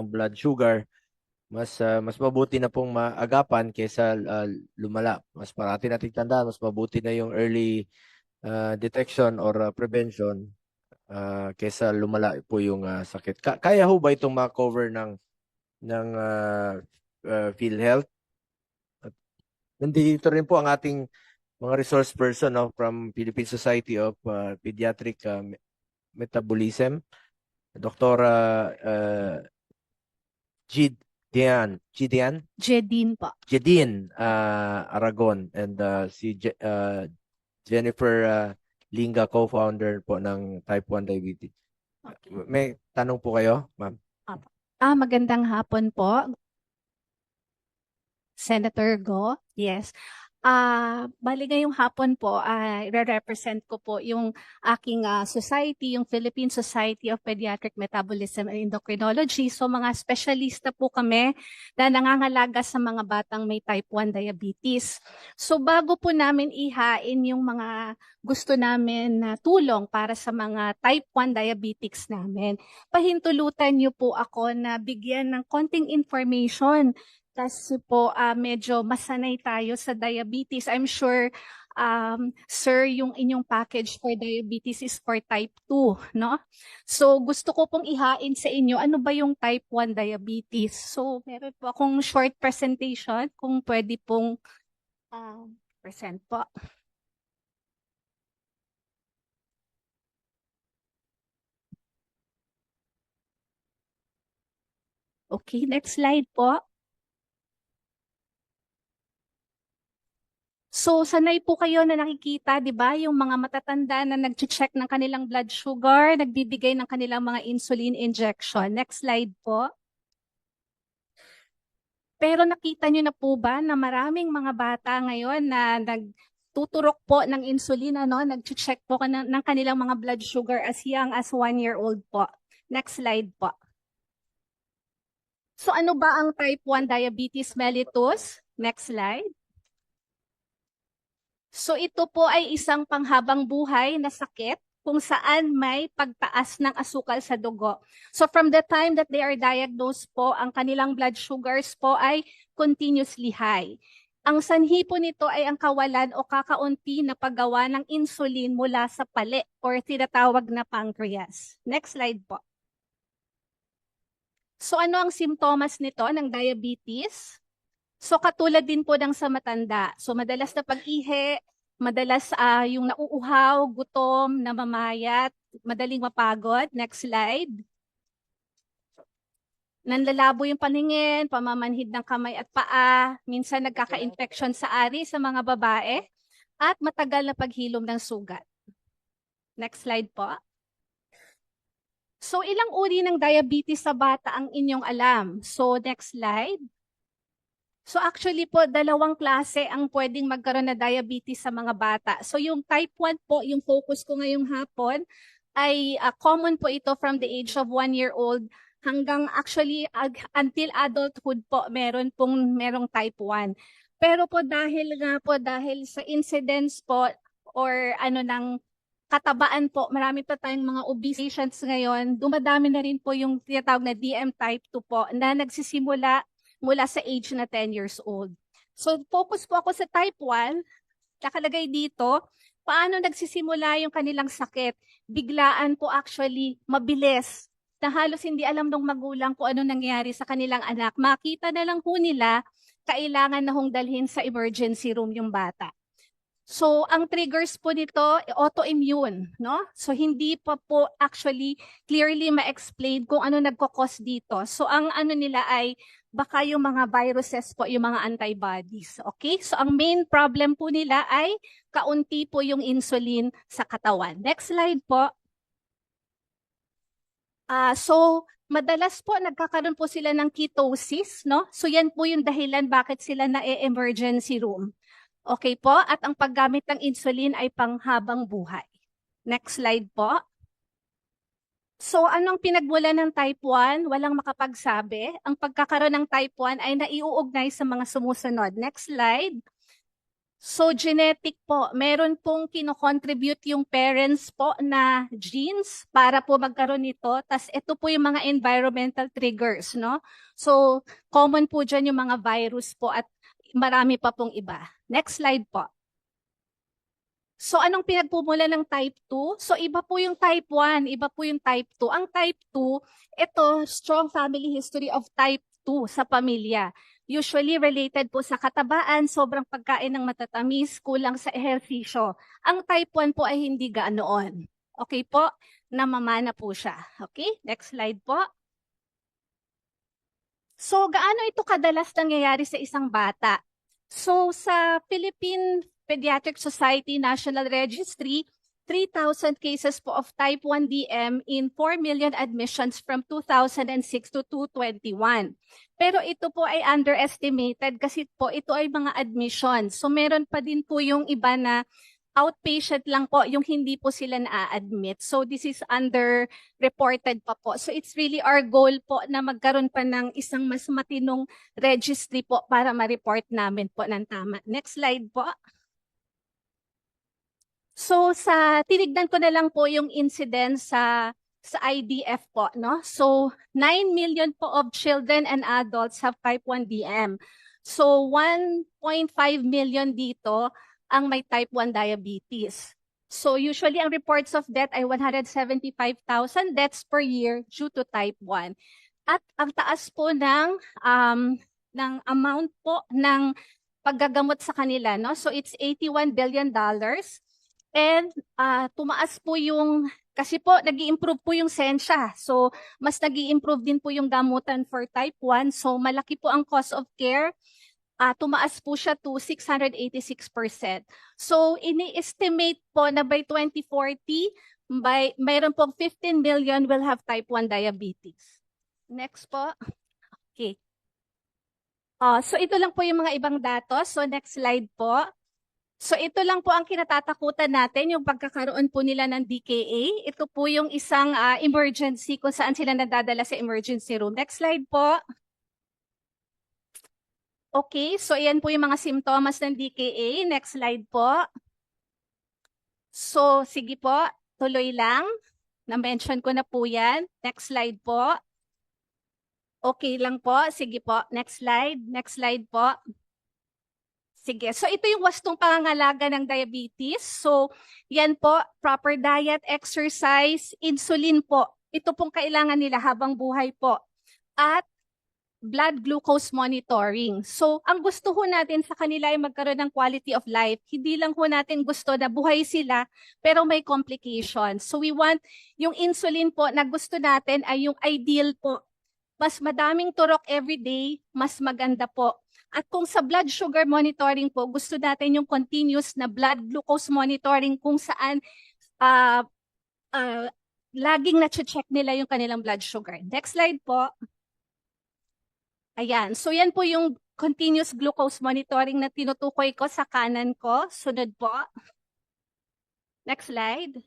ng blood sugar, mas ah, mas mabuti na pong maagapan kaysa ah, lumala. Mas parati nating tandaan, mas mabuti na yung early ah, detection or ah, prevention ah, kaysa lumala po yung ah, sakit. Ka- kaya ho ba itong ma-cover ng ng ah, ah, PhilHealth? At nandito rin po ang ating mga resource person no, from Philippine Society of ah, Pediatric Me- Metabolism, Dr. Uh, Jid Dian, Jidian, Jedin po. Jedin ah, Aragon and ah, si Je- ah, Jennifer ah, Linga co-founder po ng Type 1 Diabetes. Okay. May tanong po kayo, ma'am? Ah, magandang hapon po. Senator Go. Yes. Ah, bali ngayong hapon po, ah, re-represent ko po yung aking ah, society, yung Philippine Society of Pediatric Metabolism and Endocrinology. So mga specialista po kami na nangangalaga sa mga batang may type 1 diabetes. So bago po namin ihain yung mga gusto namin na tulong para sa mga type 1 diabetics namin, pahintulutan niyo po ako na bigyan ng konting information kasi po ah, medyo masanay tayo sa diabetes. I'm sure um, sir, yung inyong package for diabetes is for type 2, no? So gusto ko pong ihain sa inyo ano ba yung type 1 diabetes. So meron po akong short presentation kung pwede pong ah, present po. Okay, next slide po. So, sanay po kayo na nakikita, di ba, yung mga matatanda na nag-check ng kanilang blood sugar, nagbibigay ng kanilang mga insulin injection. Next slide po. Pero nakita nyo na po ba na maraming mga bata ngayon na nagtuturok po ng insulin, ano, nag-check po ng, ng kanilang mga blood sugar as young as one year old po. Next slide po. So ano ba ang type 1 diabetes mellitus? Next slide. So ito po ay isang panghabang buhay na sakit kung saan may pagtaas ng asukal sa dugo. So from the time that they are diagnosed po, ang kanilang blood sugars po ay continuously high. Ang sanhi po nito ay ang kawalan o kakaunti na paggawa ng insulin mula sa pali or tinatawag na pancreas. Next slide po. So ano ang simptomas nito ng diabetes? So katulad din po ng sa matanda. So madalas na pag-ihi, madalas ah, yung nauuhaw, gutom, namamayat, madaling mapagod. Next slide. Nanlalabo yung paningin, pamamanhid ng kamay at paa, minsan nagkaka-infection sa ari sa mga babae, at matagal na paghilom ng sugat. Next slide po. So ilang uri ng diabetes sa bata ang inyong alam? So next slide. So actually po, dalawang klase ang pwedeng magkaroon na diabetes sa mga bata. So yung type 1 po, yung focus ko ngayong hapon, ay ah, common po ito from the age of 1 year old hanggang actually ag- until adulthood po, meron pong merong type 1. Pero po dahil nga po, dahil sa incidence po or ano ng katabaan po, marami pa tayong mga obese patients ngayon, dumadami na rin po yung tinatawag na DM type 2 po na nagsisimula mula sa age na 10 years old. So focus po ako sa type 1, nakalagay dito, paano nagsisimula yung kanilang sakit. Biglaan po actually, mabilis, na halos hindi alam ng magulang kung ano nangyari sa kanilang anak. Makita na lang po nila, kailangan na hong dalhin sa emergency room yung bata. So, ang triggers po nito, autoimmune, no? So, hindi pa po actually clearly ma-explain kung ano nagkakos dito. So, ang ano nila ay baka yung mga viruses po, yung mga antibodies. Okay? So, ang main problem po nila ay kaunti po yung insulin sa katawan. Next slide po. Ah, so, madalas po nagkakaroon po sila ng ketosis, no? So, yan po yung dahilan bakit sila na emergency room. Okay po? At ang paggamit ng insulin ay panghabang buhay. Next slide po. So, anong pinagmula ng type 1? Walang makapagsabi. Ang pagkakaroon ng type 1 ay naiuugnay sa mga sumusunod. Next slide. So genetic po, meron pong kino-contribute yung parents po na genes para po magkaroon nito. Tas ito po yung mga environmental triggers, no? So common po dyan yung mga virus po at marami pa pong iba. Next slide po. So anong pinagpumula ng type 2? So iba po yung type 1, iba po yung type 2. Ang type 2, ito strong family history of type 2 sa pamilya. Usually related po sa katabaan, sobrang pagkain ng matatamis, kulang sa ehersisyo. Ang type 1 po ay hindi gaanoon. Okay po? Namamana po siya. Okay? Next slide po. So, gaano ito kadalas nangyayari sa isang bata? So, sa Philippine Pediatric Society National Registry, 3,000 cases po of type 1 DM in 4 million admissions from 2006 to 2021. Pero ito po ay underestimated kasi po ito ay mga admissions. So meron pa din po yung iba na outpatient lang po yung hindi po sila na-admit. So this is under-reported pa po. So it's really our goal po na magkaroon pa ng isang mas matinong registry po para ma-report namin po ng tama. Next slide po. So sa tinignan ko na lang po yung incident sa sa IDF po, no? So 9 million po of children and adults have type 1 DM. So 1.5 million dito ang may type 1 diabetes. So usually ang reports of death ay 175,000 deaths per year due to type 1. At ang taas po ng um, ng amount po ng paggagamot sa kanila, no? So it's 81 billion dollars. And ah, tumaas po yung, kasi po nag improve po yung sensya. So mas nag improve din po yung gamutan for type 1. So malaki po ang cost of care. Ah, tumaas po siya to 686%. So ini-estimate po na by 2040, by, mayroon pong 15 million will have type 1 diabetes. Next po. Okay. Ah, so ito lang po yung mga ibang datos. So next slide po. So ito lang po ang kinatatakutan natin, yung pagkakaroon po nila ng DKA. Ito po yung isang ah, emergency kung saan sila nadadala sa emergency room. Next slide po. Okay, so ayan po yung mga simptomas ng DKA. Next slide po. So sige po, tuloy lang. Na-mention ko na po yan. Next slide po. Okay lang po. Sige po. Next slide. Next slide po. Sige. So ito yung wastong pangangalaga ng diabetes. So yan po, proper diet, exercise, insulin po. Ito pong kailangan nila habang buhay po. At blood glucose monitoring. So, ang gusto ho natin sa kanila ay magkaroon ng quality of life. Hindi lang ho natin gusto na buhay sila, pero may complications. So, we want yung insulin po na gusto natin ay yung ideal po. Mas madaming turok every day, mas maganda po. At kung sa blood sugar monitoring po, gusto natin yung continuous na blood glucose monitoring kung saan ah ah, laging na-check nila yung kanilang blood sugar. Next slide po. Ayan. So yan po yung continuous glucose monitoring na tinutukoy ko sa kanan ko. Sunod po. Next slide.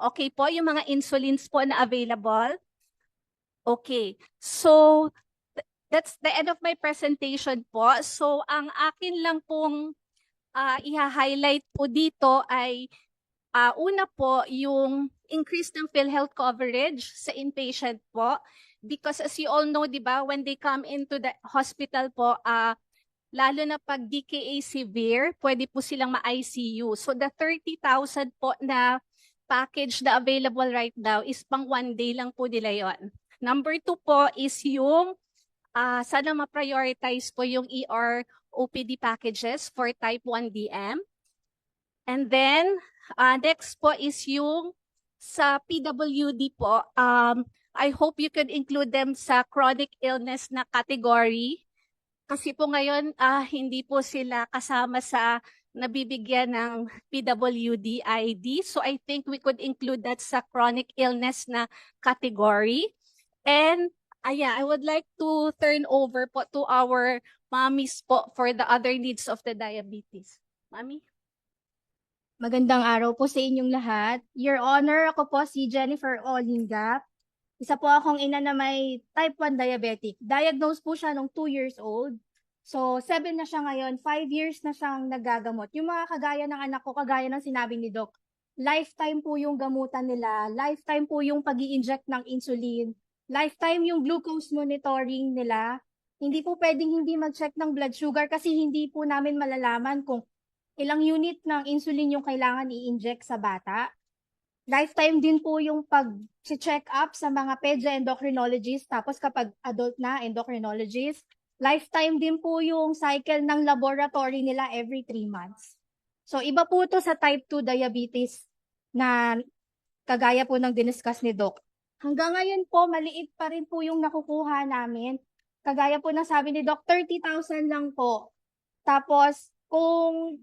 Okay po, yung mga insulins po na available. Okay. So that's the end of my presentation po. So ang akin lang pong ah, iha-highlight po dito ay ah, una po yung increase ng PhilHealth coverage sa inpatient po. Because as you all know, di ba, when they come into the hospital po, ah, lalo na pag DKA severe, pwede po silang ma-ICU. So the 30,000 po na package na available right now is pang one day lang po nila yon. Number two po is yung ah, sana ma-prioritize po yung ER OPD packages for type 1 DM. And then, ah, next po is yung sa PWD po, um, I hope you could include them sa chronic illness na category. Kasi po ngayon, ah, hindi po sila kasama sa nabibigyan ng PWD ID. So I think we could include that sa chronic illness na category. And ah, yeah, I would like to turn over po to our mommies po for the other needs of the diabetes. Mami? Magandang araw po sa inyong lahat. Your Honor, ako po si Jennifer Olingap. Isa po akong ina na may type 1 diabetic. Diagnosed po siya nung 2 years old. So, seven na siya ngayon. Five years na siyang nagagamot. Yung mga kagaya ng anak ko, kagaya ng sinabi ni Doc, lifetime po yung gamutan nila, lifetime po yung pag inject ng insulin, lifetime yung glucose monitoring nila. Hindi po pwedeng hindi mag-check ng blood sugar kasi hindi po namin malalaman kung ilang unit ng insulin yung kailangan i-inject sa bata. Lifetime din po yung pag-check up sa mga pedia endocrinologist tapos kapag adult na endocrinologist. Lifetime din po yung cycle ng laboratory nila every three months. So iba po to sa type 2 diabetes na kagaya po ng diniscuss ni Doc. Hanggang ngayon po, maliit pa rin po yung nakukuha namin. Kagaya po ng sabi ni Doc, 30,000 lang po. Tapos, kung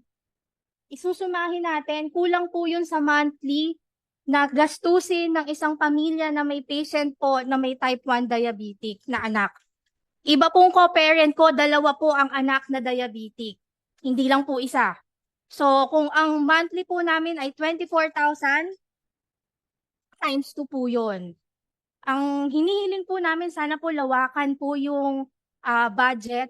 isusumahin natin, kulang po yun sa monthly na gastusin ng isang pamilya na may patient po na may type 1 diabetic na anak. Iba pong co-parent ko, dalawa po ang anak na diabetic. Hindi lang po isa. So, kung ang monthly po namin ay 24,000, times 2 po yun. Ang hinihiling po namin, sana po lawakan po yung ah, budget.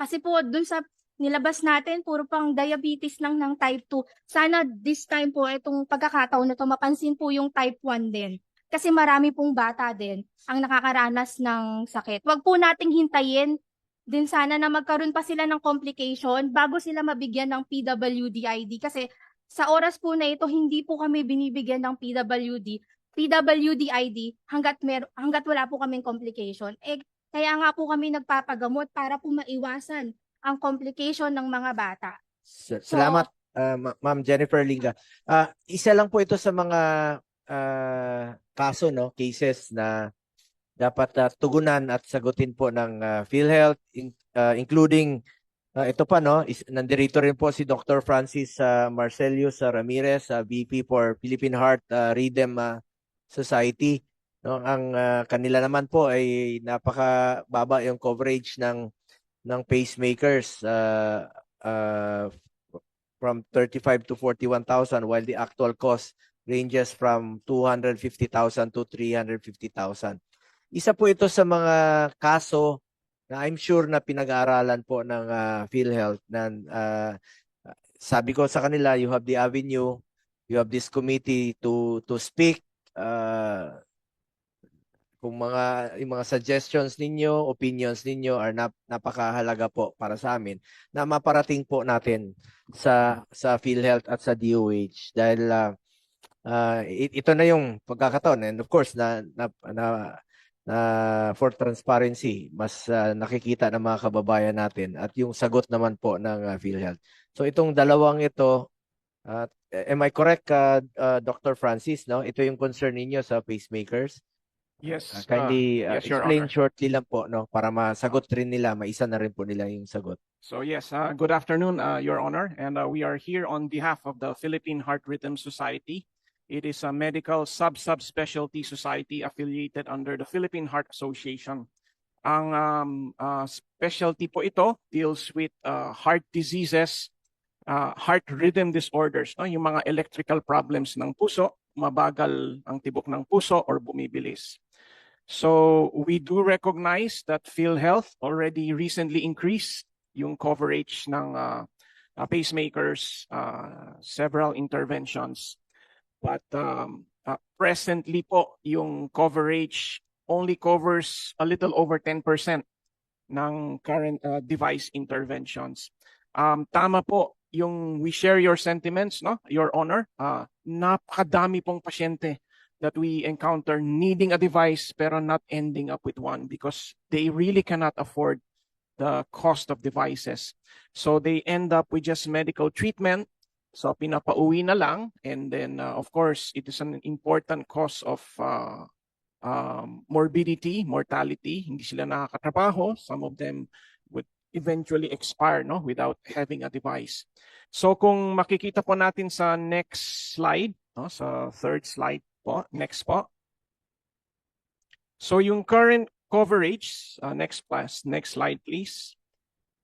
Kasi po, dun sa nilabas natin, puro pang diabetes lang ng type 2. Sana this time po, itong pagkakataon na to, mapansin po yung type 1 din. Kasi marami pong bata din ang nakakaranas ng sakit. Huwag po nating hintayin din sana na magkaroon pa sila ng complication bago sila mabigyan ng PWD ID. Kasi sa oras po na ito, hindi po kami binibigyan ng PWD, PWD ID hanggat, mer hanggat wala po kaming complication. Eh, kaya nga po kami nagpapagamot para po maiwasan ang complication ng mga bata. Sa- Salamat, Ma- Ma'am Jennifer Linga. Ah, isa lang po ito sa mga ah, kaso, no, cases na dapat ah, tugunan at sagutin po ng ah, PhilHealth, in- ah, including ah, ito pa, no, is, nandirito rin po si Dr. Francis ah, Marcelius ah, Ramirez, ah, VP for Philippine Heart ah, Rhythm ah, Society. No, ang ah, kanila naman po ay napakababa yung coverage ng ng pacemakers uh, uh, from 35 to 41,000 while the actual cost ranges from 250,000 to 350,000. Isa po ito sa mga kaso na I'm sure na pinag-aaralan po ng uh, PhilHealth na uh, sabi ko sa kanila you have the avenue you have this committee to to speak uh, kung mga yung mga suggestions ninyo, opinions ninyo are nap, napakahalaga po para sa amin na maparating po natin sa sa PhilHealth at sa DOH dahil ah, ah, i- ito na yung pagkakataon and of course na na, na, na for transparency mas ah, nakikita ng mga kababayan natin at yung sagot naman po ng ah, PhilHealth. So itong dalawang ito at am I correct ah, ah, Dr. Francis no? Ito yung concern ninyo sa pacemakers. Yes, Uh, uh, kindly uh, yes, Your explain Honor. shortly lang po no para masagot rin nila, maisa na rin po nila yung sagot. So yes, uh, good afternoon, uh, Your Honor, and uh, we are here on behalf of the Philippine Heart Rhythm Society. It is a medical sub-subspecialty society affiliated under the Philippine Heart Association. Ang um, uh, specialty po ito deals with uh, heart diseases, uh, heart rhythm disorders, no? yung mga electrical problems ng puso, mabagal ang tibok ng puso or bumibilis. So we do recognize that PhilHealth already recently increased yung coverage ng uh, uh, pacemakers, uh, several interventions. But um, uh, presently po, yung coverage only covers a little over 10% ng current uh, device interventions. Um, tama po, yung we share your sentiments, no? Your Honor, uh, napakadami pong pasyente that we encounter needing a device pero not ending up with one because they really cannot afford the cost of devices. So they end up with just medical treatment. So pinapauwi na lang and then uh, of course it is an important cause of uh, um, morbidity, mortality. Hindi sila nakakatrabaho. Some of them eventually expire no without having a device. So kung makikita po natin sa next slide, no, sa third slide po, next po. So yung current coverage, uh, next plus, next slide please.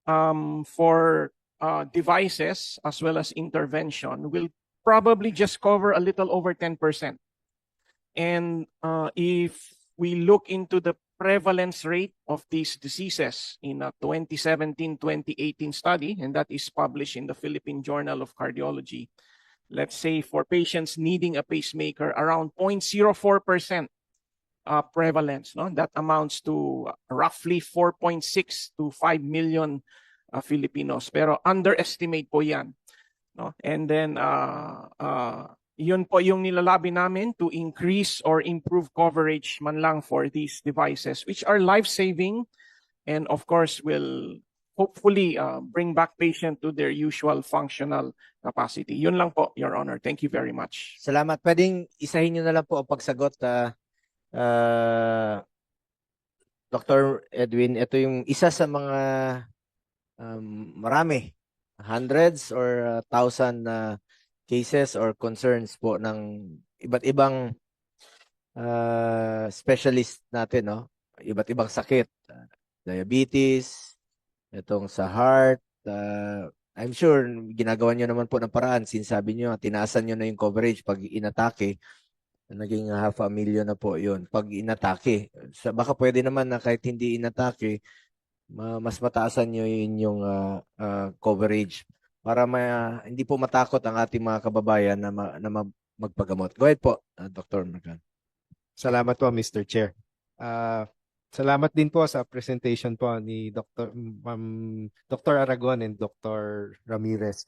Um, for uh, devices as well as intervention will probably just cover a little over 10%. And uh, if we look into the prevalence rate of these diseases in a 2017-2018 study, and that is published in the Philippine Journal of Cardiology. Let's say for patients needing a pacemaker, around 0.04% uh, prevalence. No? That amounts to roughly 4.6 to 5 million uh, Filipinos. Pero underestimate po yan. No? And then, uh, uh, yun po yung nilalabi namin to increase or improve coverage man lang for these devices, which are life-saving and of course will hopefully uh, bring back patient to their usual functional capacity. Yun lang po, Your Honor. Thank you very much. Salamat. Pwedeng isahin nyo na lang po ang pagsagot. ah, ah, Dr. Edwin, ito yung isa sa mga um, marami, hundreds or uh, thousand na cases or concerns po ng iba't ibang ah, specialist natin, no? Iba't ibang sakit. ah, diabetes, itong sa heart, ah, I'm sure ginagawa nyo naman po ng paraan since sabi nyo tinaasan nyo na yung coverage pag inatake naging half a million na po yun pag inatake sa baka pwede naman na kahit hindi inatake ma- mas mataasan nyo yun yung ah, ah, coverage para ma- hindi po matakot ang ating mga kababayan na, ma- na ma- magpagamot. Go ahead po, ah, Dr. Mercan. Salamat po, Mr. Chair. Ah, salamat din po sa presentation po ni Dr. Ma'am Dr. Aragon and Dr. Ramirez.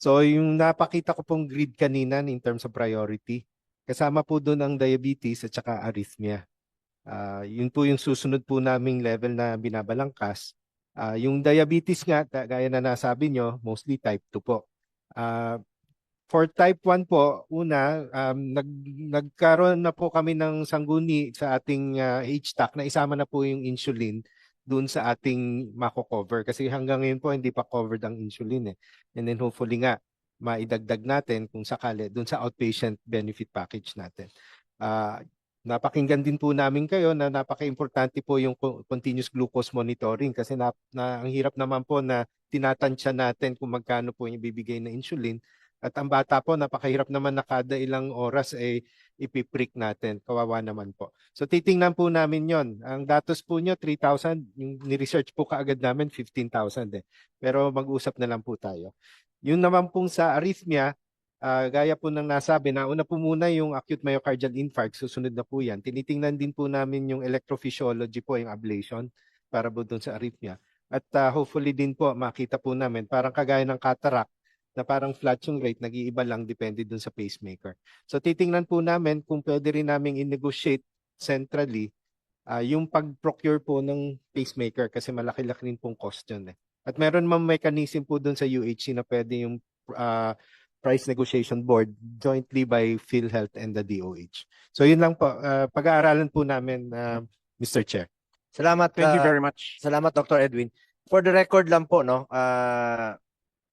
So yung napakita ko pong grid kanina in terms of priority, kasama po doon ang diabetes at saka arrhythmia. Ah, yun po yung susunod po naming level na binabalangkas. Ah, yung diabetes nga, gaya na nasabi nyo, mostly type 2 po. Ah, for type 1 po, una, um, nag, nagkaroon na po kami ng sangguni sa ating ah, HTAC na isama na po yung insulin doon sa ating mako-cover. Kasi hanggang ngayon po hindi pa covered ang insulin eh. And then hopefully nga, maidagdag natin kung sakali doon sa outpatient benefit package natin. Ah, napakinggan din po namin kayo na napaka-importante po yung co- continuous glucose monitoring kasi na, na ang hirap naman po na tinatansya natin kung magkano po yung ibibigay na insulin at ang bata po, napakahirap naman na kada ilang oras ay ipiprick natin. Kawawa naman po. So titingnan po namin yon. Ang datos po nyo, 3,000. Yung ni-research po kaagad namin, 15,000 eh. Pero mag-usap na lang po tayo. Yun naman pong sa arrhythmia, ah, gaya po ng nasabi, nauna po muna yung acute myocardial infarct, susunod na po yan. Tinitingnan din po namin yung electrophysiology po, yung ablation, para po dun sa arrhythmia. At ah, hopefully din po, makita po namin, parang kagaya ng cataract, na parang flat yung rate, nag-iiba lang depende dun sa pacemaker. So titingnan po namin kung pwede rin naming i-negotiate centrally ah, yung pag-procure po ng pacemaker kasi malaki-laki rin pong cost yun eh. At meron mang mechanism po dun sa UHC na pwede yung ah, price negotiation board jointly by PhilHealth and the DOH. So yun lang po, ah, pag-aaralan po namin, ah, Mr. Chair. Salamat. Thank you ah, very much. Salamat Dr. Edwin. For the record lang po no, ah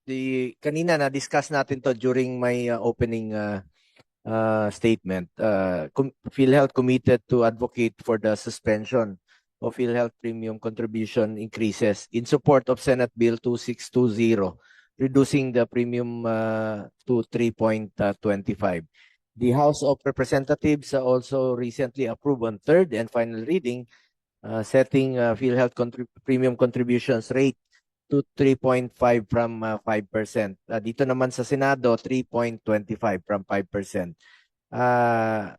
the kanina na discuss natin to during my uh, opening uh, uh, statement. Uh, com- PhilHealth committed to advocate for the suspension of PhilHealth premium contribution increases in support of Senate Bill 2620 reducing the premium uh, to 3.25. The House of Representatives uh, also recently approved on third and final reading uh, setting uh, PhilHealth contrib- premium contributions rate to 3.5 from uh, 5%. Uh, dito naman sa Senado, 3.25 from 5%.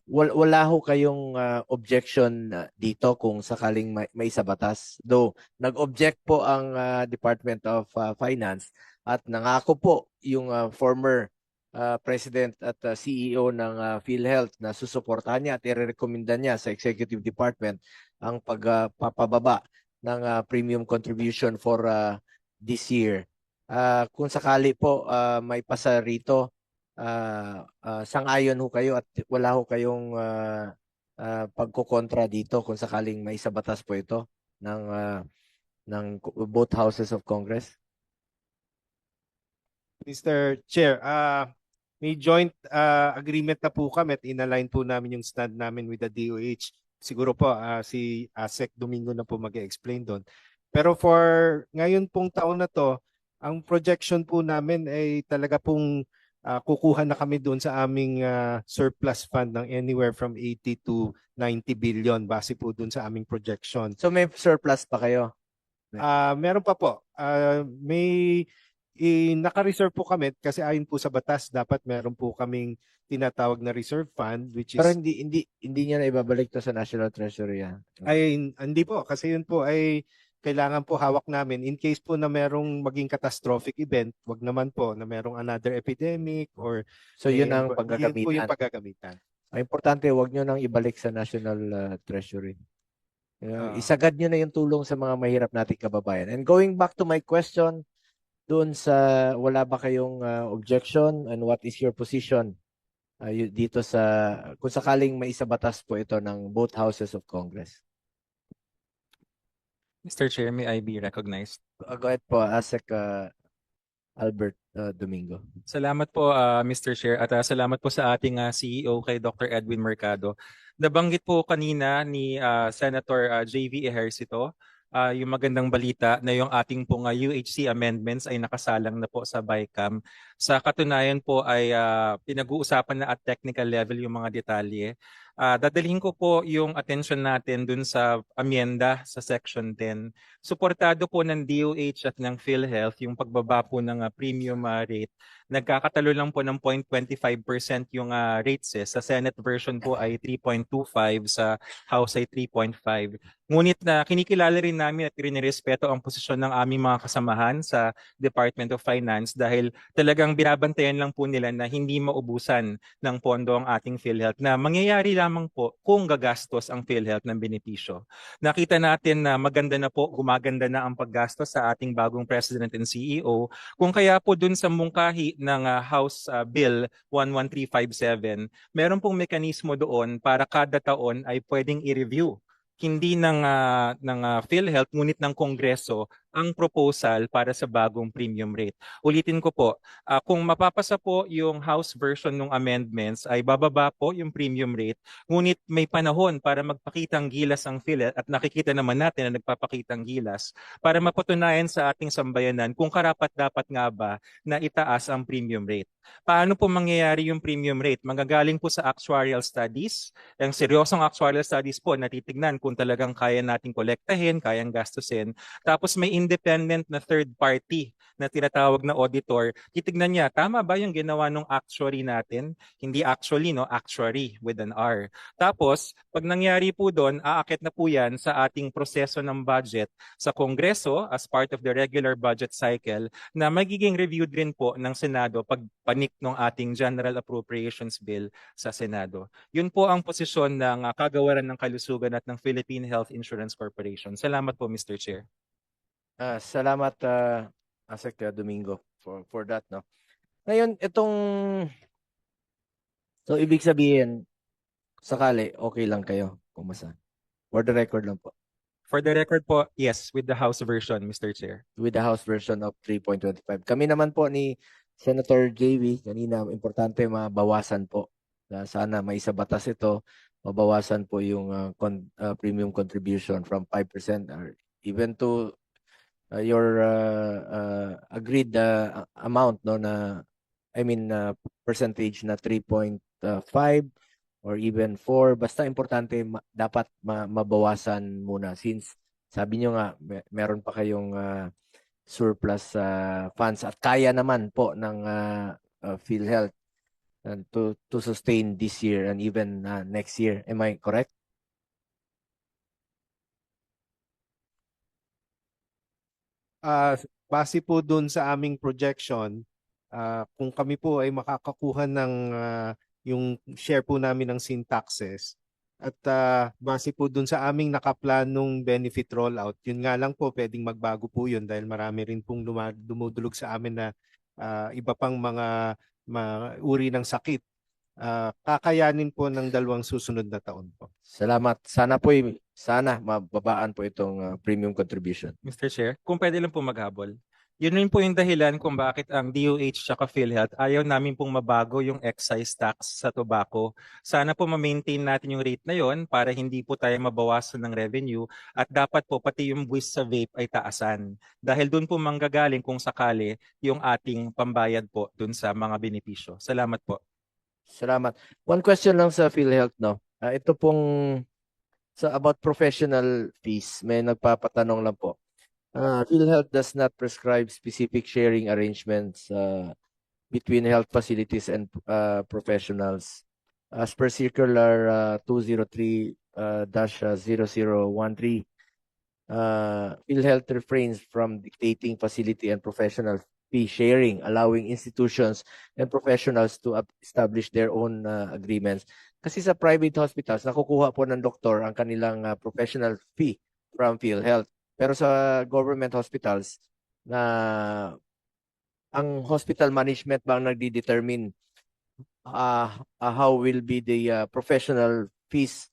Wal- wala ho kayong ah, objection ah, dito kung sakaling may, may sa batas. Though nag-object po ang ah, Department of ah, Finance at nangako po yung ah, former ah, President at ah, CEO ng ah, PhilHealth na susuportahan niya at irerekomenda niya sa Executive Department ang pagpapababa ng ah, premium contribution for ah, this year. Ah, kung sakali po ah, may pasa rito, ah ah, sang-ayon ho kayo at wala ho kayong ah, ah, pagkokontra dito kung sakaling may sa batas po ito ng ah, ng both houses of Congress. Mr. Chair, ah may joint ah, agreement na po kami at inalign po namin yung stand namin with the DOH. Siguro po ah, si ASEC Domingo na po mag-explain doon. Pero for ngayon pong taon na to, ang projection po namin ay talaga pong ah, kukuha na kami doon sa aming ah, surplus fund ng anywhere from 80 to 90 billion base po doon sa aming projection. So may surplus pa kayo. Ah, meron pa po. Ah, may i, naka-reserve po kami kasi ayon po sa batas dapat meron po kaming tinatawag na reserve fund which is Pero hindi hindi hindi niya na ibabalik to sa National Treasury. ah. ay hindi po kasi yun po ay kailangan po hawak namin in case po na merong maging catastrophic event, wag naman po na merong another epidemic or So yun ang yun po yung paggagamitan. paggagamitan. Ang importante, wag nyo nang ibalik sa National uh, Treasury. Uh, isagad nyo na yung tulong sa mga mahirap nating kababayan. And going back to my question, doon sa wala ba kayong uh, objection and what is your position uh, dito sa kung sakaling may isabatas po ito ng both houses of Congress? Mr. Chair, may I be recognized? Uh, go ahead po, ASEC uh, Albert uh, Domingo. Salamat po, ah, Mr. Chair, at ah, salamat po sa ating ah, CEO kay Dr. Edwin Mercado. Nabanggit po kanina ni ah, Senator ah, JV Ejercito ah, yung magandang balita na yung ating pong ah, UHC amendments ay nakasalang na po sa BICAM. Sa katunayan po ay ah, pinag-uusapan na at technical level yung mga detalye. Ah, dadalhin ko po yung attention natin dun sa amyenda sa Section 10. Suportado po ng DOH at ng PhilHealth yung pagbaba po ng ah, premium ah, rate. Nagkakatalo lang po ng 0.25% yung ah, rates eh. Sa Senate version po ay 3.25, sa House ay 3.5. Ngunit na kinikilala rin namin at rinirespeto ang posisyon ng aming mga kasamahan sa Department of Finance dahil talagang binabantayan lang po nila na hindi maubusan ng pondo ang ating PhilHealth na mangyayari lamang po kung gagastos ang PhilHealth ng benepisyo. Nakita natin na maganda na po, gumaganda na ang paggastos sa ating bagong President and CEO kung kaya po dun sa mungkahi ng ah, House ah, Bill 11357, meron pong mekanismo doon para kada taon ay pwedeng i-review. Hindi ng ah, ng ah, PhilHealth ngunit ng Kongreso ang proposal para sa bagong premium rate. Ulitin ko po, ah, kung mapapasa po yung House version ng amendments ay bababa po yung premium rate ngunit may panahon para magpakitang gilas ang PhilHealth at nakikita naman natin na nagpapakitang gilas para mapatunayan sa ating sambayanan kung karapat dapat nga ba na itaas ang premium rate. Paano po mangyayari yung premium rate? Magagaling po sa actuarial studies. Ang seryosong actuarial studies po natitignan kung talagang kaya nating kolektahin, kayang gastusin. Tapos may independent na third party na tinatawag na auditor. Titignan niya, tama ba yung ginawa ng actuary natin? Hindi actually, no? Actuary with an R. Tapos, pag nangyari po doon, aakit na po yan sa ating proseso ng budget sa Kongreso as part of the regular budget cycle na magiging reviewed rin po ng Senado pag panik ng ating General Appropriations Bill sa Senado. Yun po ang posisyon ng ah, Kagawaran ng Kalusugan at ng Philippine Health Insurance Corporation. Salamat po, Mr. Chair. Ah, salamat uh, ASEC uh, Domingo for for that no. Ngayon itong So ibig sabihin sakali okay lang kayo pumasa. For the record lang po. For the record po, yes, with the House version, Mr. Chair. with the House version of 3.25. Kami naman po ni Senator JV, kanina, importante mabawasan po. Na sana may isa batas ito, mabawasan po yung uh, con- uh, premium contribution from 5% or even to uh, your uh, uh, agreed uh, amount no na I mean uh, percentage na 3.5 or even 4 basta importante ma- dapat ma- mabawasan muna. Since sabi nyo nga me- meron pa kayong uh, surplus uh, funds at kaya naman po ng uh, uh, PhilHealth uh, to to sustain this year and even uh, next year. Am I correct Ah, base po doon sa aming projection, ah, kung kami po ay makakakuha ng ah, yung share po namin ng sin taxes at ah, base po doon sa aming nakaplanong benefit rollout, yun nga lang po pwedeng magbago po yun dahil marami rin pong dumudulog sa amin na ah, iba pang mga, mga uri ng sakit. Ah, kakayanin po ng dalawang susunod na taon po. salamat sana po sana mababaan po itong uh, premium contribution Mr. Chair, kung pwede lang po maghabol. Yun rin po yung dahilan kung bakit ang DOH at PhilHealth ayaw namin pong mabago yung excise tax sa tobacco. Sana po ma-maintain natin yung rate na yon para hindi po tayo mabawasan ng revenue at dapat po pati yung buwis sa vape ay taasan. Dahil doon po manggagaling kung sakali yung ating pambayad po doon sa mga benepisyo. Salamat po. Salamat. One question lang sa PhilHealth, no? Ah, ito pong sa about professional fees, may nagpapatanong lang po. Uh, PhilHealth does not prescribe specific sharing arrangements uh, between health facilities and uh, professionals. As per circular uh, 203 uh, dash uh, 0013, uh, PhilHealth refrains from dictating facility and professional fee sharing, allowing institutions and professionals to establish their own uh, agreements. Kasi sa private hospitals, nakukuha po ng doktor ang kanilang uh, professional fee from PhilHealth. Pero sa government hospitals, na ang hospital management ba ang nagdi-determine uh, uh, how will be the uh, professional fees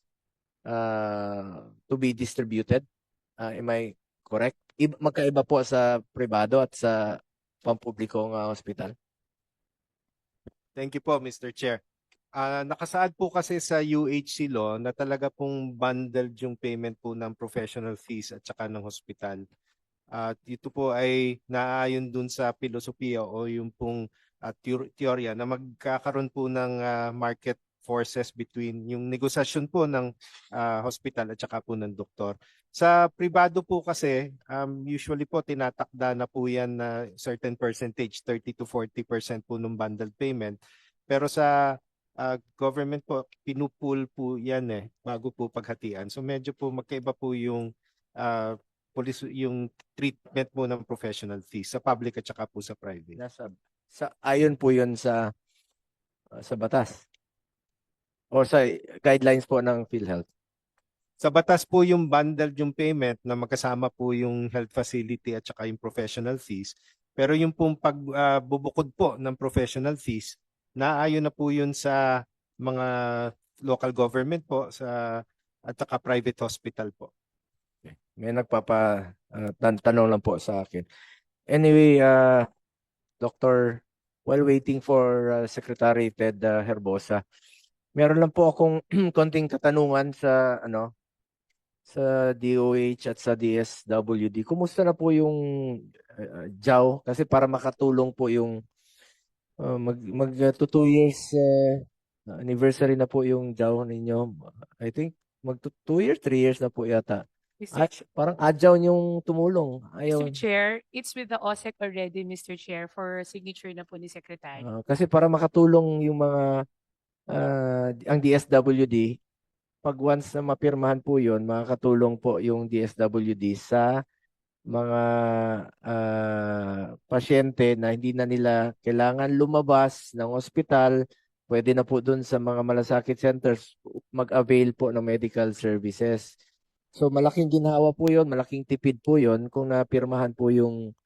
uh, to be distributed? Uh, am I correct? Iba, magkaiba po sa privado at sa pampublikong uh, hospital. Thank you po, Mr. Chair. Ah, nakasaad po kasi sa UHC law na talaga pong bundled yung payment po ng professional fees at saka ng hospital. At ito po ay naayon dun sa filosofiya o yung pong ah, teor- teorya na magkakaroon po ng ah, market forces between yung negosasyon po ng ah, hospital at saka po ng doktor. Sa pribado po kasi, um, usually po tinatakda na po yan na certain percentage, 30 to 40% po ng bundled payment. Pero sa ah, government po, pinupool po yan eh, bago po paghatian. So medyo po magkaiba po yung ah, police, yung treatment mo ng professional fees sa public at saka po sa private. Nasa sa ayon po 'yon sa uh, sa batas or sa guidelines po ng PhilHealth. Sa batas po yung bundled yung payment na magkasama po yung health facility at saka yung professional fees. Pero yung pong pagbubukod po ng professional fees, naayon na po yun sa mga local government po sa at saka private hospital po. May nagpapa uh, tan- tanong lang po sa akin. Anyway, uh, Doctor, while waiting for uh, Secretary Ted uh, Herbosa, meron lang po akong konting katanungan sa ano sa DOH at sa DSWD. Kumusta na po yung uh, JAW? Kasi para makatulong po yung uh, mag mag uh, to two years uh, anniversary na po yung JAW ninyo. I think mag two, two years, three years na po yata. Mr. At parang adjaw yung tumulong. Ayaw. Mr. Chair, it's with the OSEC already, Mr. Chair, for signature na po ni Secretary. Ah, kasi para makatulong yung mga ah, ang DSWD, pag once na mapirmahan po yun, makakatulong po yung DSWD sa mga ah, pasyente na hindi na nila kailangan lumabas ng ospital, pwede na po dun sa mga malasakit centers mag-avail po ng medical services. So malaking ginhawa po yun, malaking tipid po yun kung napirmahan po yung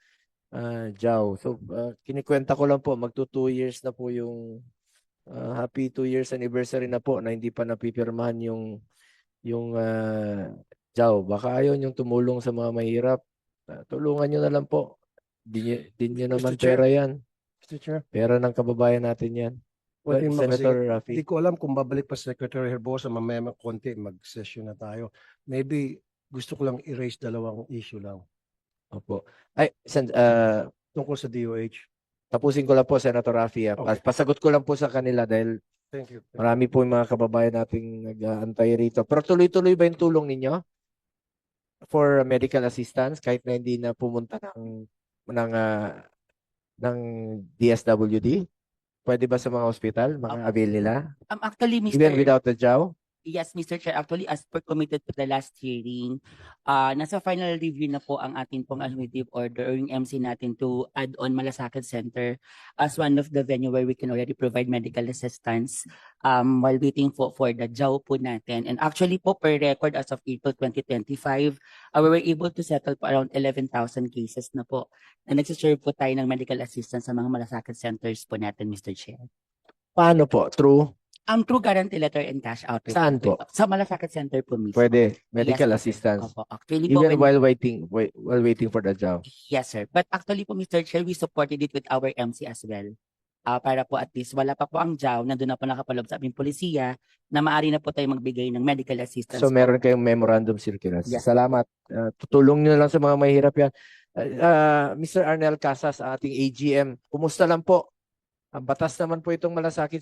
ah, JAW. So ah, kinikwenta ko lang po, magto two years na po yung ah, happy two years anniversary na po na hindi pa napipirmahan yung yung ah, JAW. Baka ayaw yung tumulong sa mga mahirap. Ah, tulungan nyo na lang po. Di, di nyo naman Chair. pera yan. Mr. Chair, Pera ng kababayan natin yan. one thing ba kasi, Senator Rafi. hindi ko alam kung babalik pa Secretary Herbosa, mamaya mga konti, mag-session na tayo. Maybe gusto ko lang erase dalawang issue lang Opo. Ay, sen, ah, tungkol sa DOH. Tapusin ko lang po, Senator Rafi. ah. Okay. Pas- Pasagot ko lang po sa kanila dahil Thank you. Marami po yung mga kababayan nating nag-aantay rito. Pero tuloy-tuloy ba yung tulong ninyo for medical assistance kahit na hindi na pumunta ng ng ah, ng DSWD? Pwede ba sa mga hospital, mga avail nila? Um, actually, Mr. Even without the JAW? Yes, Mr. Chair. Actually, as per committed to the last hearing, uh, nasa final review na po ang ating pong administrative order or yung MC natin to add on Malasakit Center as one of the venue where we can already provide medical assistance um, while waiting for, for the JAW po natin. And actually po, per record as of April 2025, uh, we were able to settle po around 11,000 cases na po na nagsiserve po tayo ng medical assistance sa mga Malasakit Centers po natin, Mr. Chair. Paano po? True? Ang true guarantee letter and cash out. Saan po? Sa Malasakit Center po mismo. Pwede, medical Yes, assistance. Opo. Actually po, Even when- while waiting, wait, while waiting for the job. Yes, sir. But actually po, Mr. Chair, we supported it with our MC as well. Ah, para po at least wala pa po ang JAW, nandun na po nakapalog sa aming polisiya, na maaari na po tayo magbigay ng medical assistance. So po. meron kayong memorandum circular. Yes. Salamat. Uh, tutulong nyo lang sa mga mahirap yan. Uh, uh, Mr. Arnel Casas, ating AGM, kumusta lang po? Ang batas naman po itong malasakit